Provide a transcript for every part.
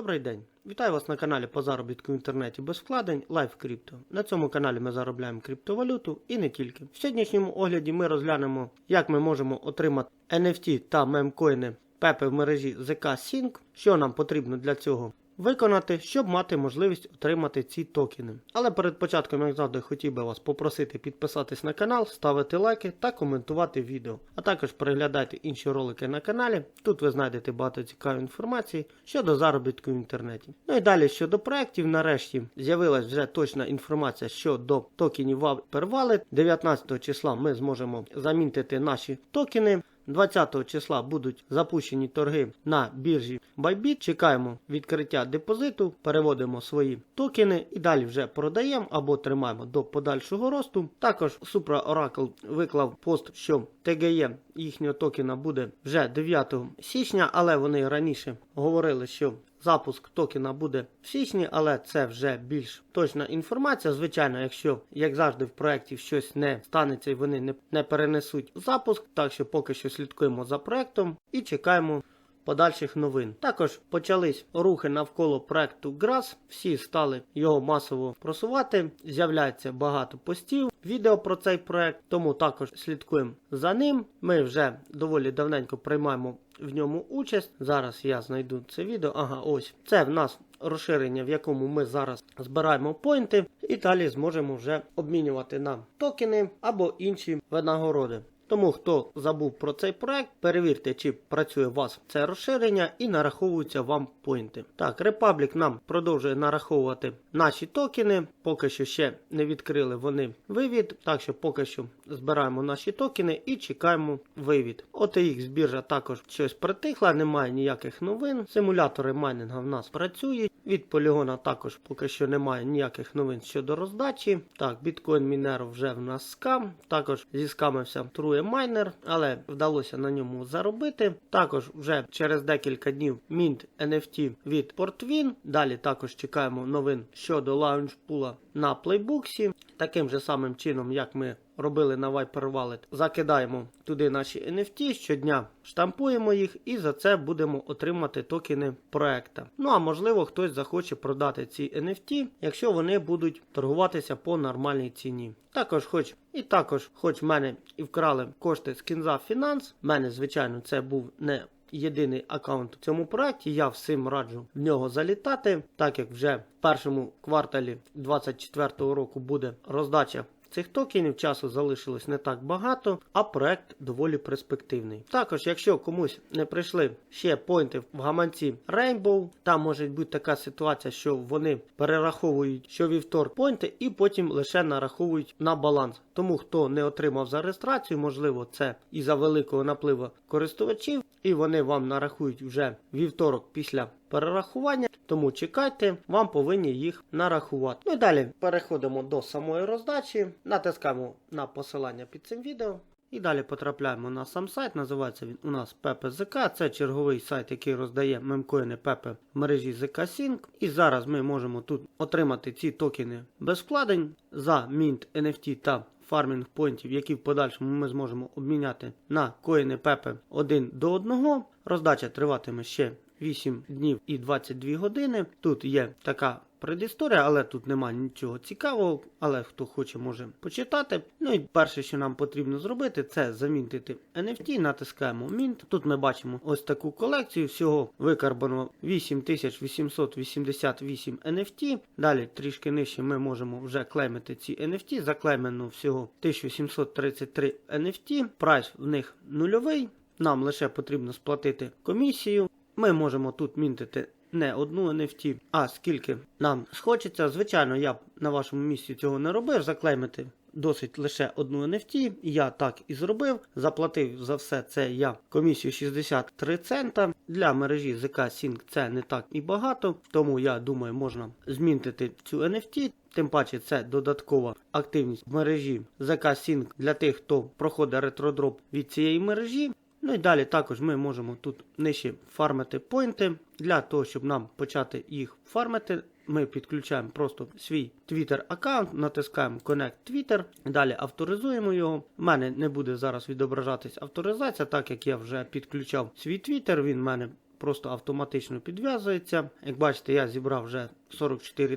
Добрий день! Вітаю вас на каналі по заробітку в інтернеті без вкладень Life Crypto. На цьому каналі ми заробляємо криптовалюту і не тільки. В сьогоднішньому огляді ми розглянемо, як ми можемо отримати NFT та мемкоїни Пепе в мережі ZK Sync, що нам потрібно для цього виконати, щоб мати можливість отримати ці токени. Але перед початком, як завжди, хотів би вас попросити підписатись на канал, ставити лайки та коментувати відео. А також переглядайте інші ролики на каналі. Тут ви знайдете багато цікавої інформації щодо заробітку в інтернеті. Ну і далі щодо проєктів, нарешті з'явилась вже точна інформація щодо токенів Wallet. 19 числа ми зможемо замінтити наші токени. 20 числа будуть запущені торги на біржі Bybit. Чекаємо відкриття депозиту, переводимо свої токени і далі вже продаємо або тримаємо до подальшого росту. Також Supra Oracle виклав пост, що TGE їхнього токена буде вже 9 січня, але вони раніше говорили, що Запуск токена буде в січні, але це вже більш точна інформація. Звичайно, якщо, як завжди, в проєкті щось не станеться і вони не, не перенесуть запуск, так що поки що слідкуємо за проєктом і чекаємо подальших новин. Також почались рухи навколо проекту GRAS, всі стали його масово просувати. З'являється багато постів, відео про цей проект, тому також слідкуємо за ним. Ми вже доволі давненько приймаємо в ньому участь. Зараз я знайду це відео. Ага, ось це в нас розширення, в якому ми зараз збираємо поінти, і далі зможемо вже обмінювати на токени або інші винагороди. Тому, хто забув про цей проект, перевірте, чи працює у вас це розширення і нараховуються вам поінти. Так, Republic нам продовжує нараховувати наші токени. Поки що ще не відкрили вони вивід, так що поки що збираємо наші токени і чекаємо вивід. OTX біржа також щось притихла, немає ніяких новин. Симулятори майнинга в нас працюють. Від полігона також поки що немає ніяких новин щодо роздачі. Так, біткоін Мінеро вже в нас скам. Також зіскамився True Miner, але вдалося на ньому заробити. Також вже через декілька днів Mint NFT від Portwin. Далі також чекаємо новин щодо лаунчпула на плейбуксі. Таким же самим чином, як ми робили на Viper Wallet, закидаємо туди наші NFT, щодня штампуємо їх і за це будемо отримати токени проекта. Ну а можливо, хтось захоче продати ці NFT, якщо вони будуть торгуватися по нормальній ціні. Також, хоч і також, хоч мене і вкрали кошти з Кінза Finance, мене, звичайно, це був не єдиний аккаунт в цьому проєкті. Я всім раджу в нього залітати, так як вже в першому кварталі 2024 року буде роздача. Цих токенів часу залишилось не так багато, а проект доволі перспективний. Також, якщо комусь не прийшли ще поінти в гаманці Rainbow, там може бути така ситуація, що вони перераховують щовівторк поінти і потім лише нараховують на баланс. Тому хто не отримав за реєстрацію, можливо, це і за великого напливу користувачів, і вони вам нарахують вже вівторок після перерахування. Тому чекайте, вам повинні їх нарахувати. Ну і далі переходимо до самої роздачі, натискаємо на посилання під цим відео. І далі потрапляємо на сам сайт. Називається він у нас PPZK. Це черговий сайт, який роздає мемкоїни Pepe в мережі ZK Sync. І зараз ми можемо тут отримати ці токени без вкладень за Mint NFT та фармінг поінтів, які в подальшому ми зможемо обміняти на коїни Pepe 1 до 1. Роздача триватиме ще 8 днів і 22 години. Тут є така предісторія, але тут немає нічого цікавого. Але хто хоче, може почитати. Ну і перше, що нам потрібно зробити, це замінтити NFT. Натискаємо Mint. Тут ми бачимо ось таку колекцію. Всього викарбано 8888 NFT. Далі трішки нижче ми можемо вже клеймити ці NFT. Заклеймено всього 1733 NFT. Прайс в них нульовий. Нам лише потрібно сплатити комісію. Ми можемо тут мінтити не одну NFT, а скільки нам схочеться. Звичайно, я б на вашому місці цього не робив. Заклеймити досить лише одну NFT. Я так і зробив. Заплатив за все це я комісію 63 цента. Для мережі ZK Sync це не так і багато, тому я думаю, можна змінтити цю NFT. Тим паче це додаткова активність в мережі ZK Sync для тих, хто проходить ретродроп від цієї мережі. Ну і далі також ми можемо тут нижче фармити поінти. Для того, щоб нам почати їх фармити, ми підключаємо просто свій Twitter аккаунт, натискаємо Connect Twitter, далі авторизуємо його. У мене не буде зараз відображатись авторизація, так як я вже підключав свій Twitter, він в мене просто автоматично підв'язується. Як бачите, я зібрав вже 44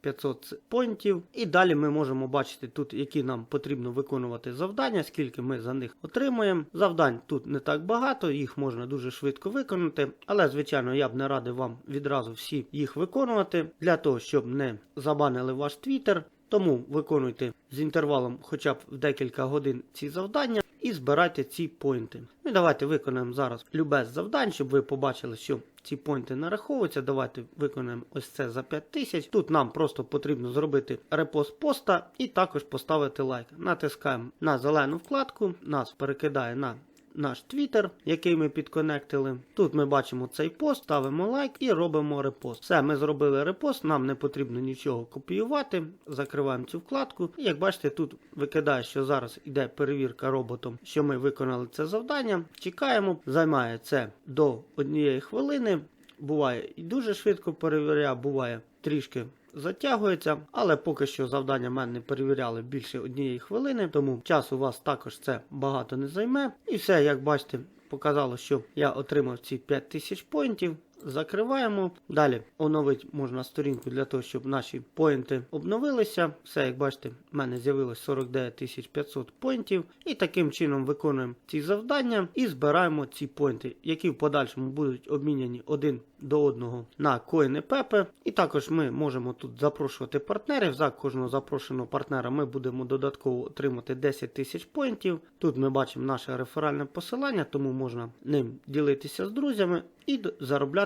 500 поінтів. І далі ми можемо бачити тут, які нам потрібно виконувати завдання, скільки ми за них отримуємо. Завдань тут не так багато, їх можна дуже швидко виконати. Але, звичайно, я б не радив вам відразу всі їх виконувати для того, щоб не забанили ваш твіттер. Тому виконуйте з інтервалом хоча б в декілька годин ці завдання і збирайте ці поінти. Ну і давайте виконаємо зараз любе завдань, щоб ви побачили, що ці поінти нараховуються. Давайте виконаємо ось це за 5000. Тут нам просто потрібно зробити репост поста і також поставити лайк. Натискаємо на зелену вкладку, нас перекидає на наш твіттер, який ми підконектили. Тут ми бачимо цей пост, ставимо лайк і робимо репост. Все, ми зробили репост, нам не потрібно нічого копіювати. Закриваємо цю вкладку. І як бачите, тут викидає, що зараз йде перевірка роботом, що ми виконали це завдання. Чекаємо, займає це до однієї хвилини. Буває і дуже швидко перевіряє, буває трішки затягується, але поки що завдання мене не перевіряли більше однієї хвилини, тому час у вас також це багато не займе. І все, як бачите, показало, що я отримав ці 5000 поінтів. Закриваємо. Далі оновити можна сторінку для того, щоб наші поінти обновилися. Все, як бачите, в мене з'явилось 49 500 поінтів. І таким чином виконуємо ці завдання і збираємо ці поінти, які в подальшому будуть обміняні один до одного на коїни Пепе. І також ми можемо тут запрошувати партнерів. За кожного запрошеного партнера ми будемо додатково отримати 10 тисяч поінтів. Тут ми бачимо наше реферальне посилання, тому можна ним ділитися з друзями і д-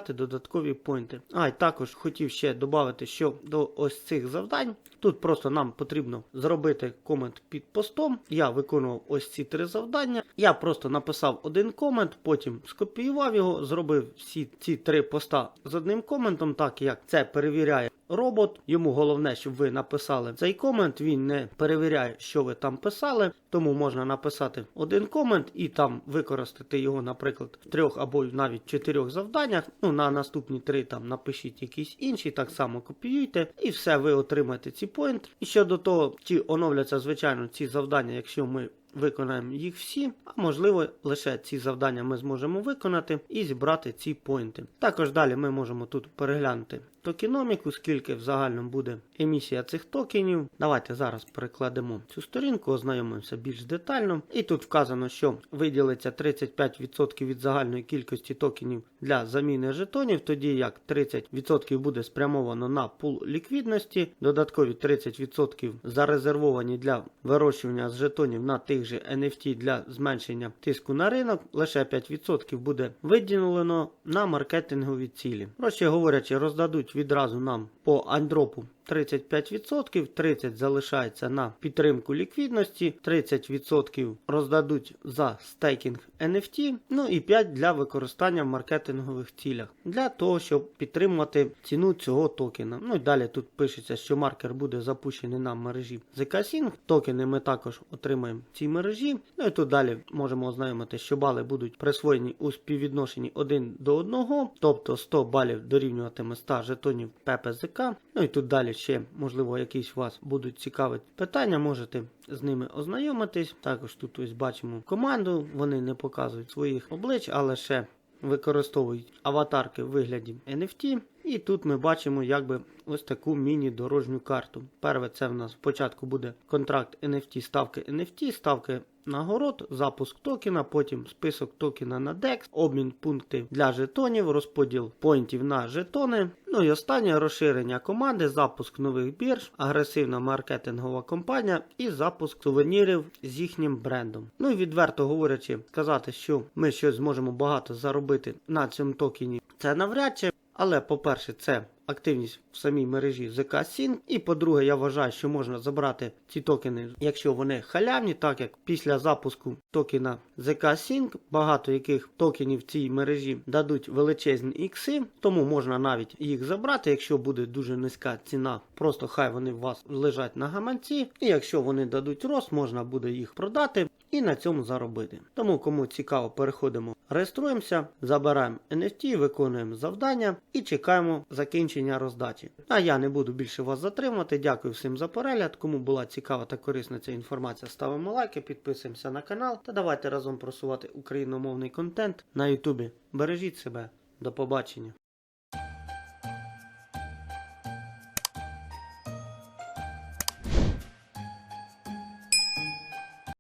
заробляти додаткові поінти. А й також хотів ще додати, що до ось цих завдань тут просто нам потрібно зробити комент під постом. Я виконував ось ці три завдання. Я просто написав один комент, потім скопіював його, зробив всі ці три поста з одним коментом, так як це перевіряє. Робот, йому головне, щоб ви написали цей комент. Він не перевіряє, що ви там писали, тому можна написати один комент і там використати його, наприклад, в трьох або навіть чотирьох завданнях. Ну на наступні три там напишіть якісь інші, так само копіюйте, і все, ви отримаєте ці поінти. І щодо того, чи оновляться звичайно ці завдання, якщо ми. Виконаємо їх всі, а можливо лише ці завдання ми зможемо виконати і зібрати ці поінти. Також далі ми можемо тут переглянути токеноміку, скільки в загальному буде емісія цих токенів. Давайте зараз перекладемо цю сторінку, ознайомимося більш детально. І тут вказано, що виділиться 35% від загальної кількості токенів для заміни жетонів, тоді як 30% буде спрямовано на пул ліквідності, додаткові 30% зарезервовані для вирощування з жетонів на тих же NFT для зменшення тиску на ринок, лише 5% буде виділено на маркетингові цілі. Проще говорячи, роздадуть відразу нам по андропу 35%, 30% залишається на підтримку ліквідності, 30% роздадуть за стейкінг NFT, ну і 5% для використання в маркетингових цілях, для того, щоб підтримувати ціну цього токена. Ну і далі тут пишеться, що маркер буде запущений на мережі ZK-Sync. Токени ми також отримаємо в цій мережі. Ну і тут далі можемо ознайомити, що бали будуть присвоєні у співвідношенні 1 до 1, тобто 100 балів дорівнюватиме 100 жетонів ППЗК. Ну і тут далі ще, можливо, якісь вас будуть цікавити питання, можете з ними ознайомитись. Також тут ось бачимо команду, вони не показують своїх облич, але ще використовують аватарки в вигляді NFT. І тут ми бачимо якби ось таку міні-дорожню карту. Перше, це в нас спочатку буде контракт NFT, ставки NFT, ставки нагород, запуск токена, потім список токена на DEX, обмін пунктів для жетонів, розподіл поінтів на жетони. Ну і останнє розширення команди, запуск нових бірж, агресивна маркетингова кампанія і запуск сувенірів з їхнім брендом. Ну і відверто говорячи, сказати, що ми щось зможемо багато заробити на цьому токені, це навряд чи. Але, по-перше, це активність в самій мережі ZK Sync. І по-друге, я вважаю, що можна забрати ці токени, якщо вони халявні, так як після запуску токена ZK Sync, багато яких токенів в цій мережі дадуть величезні ікси, тому можна навіть їх забрати, якщо буде дуже низька ціна. Просто хай вони у вас лежать на гаманці. І якщо вони дадуть рост, можна буде їх продати і на цьому заробити. Тому, кому цікаво, переходимо, реєструємося, забираємо NFT, виконуємо завдання і чекаємо закінчення роздачі. А я не буду більше вас затримувати. Дякую всім за перегляд. Кому була цікава та корисна ця інформація, ставимо лайки, підписуємося на канал та давайте разом просувати україномовний контент на Ютубі. Бережіть себе, До побачення.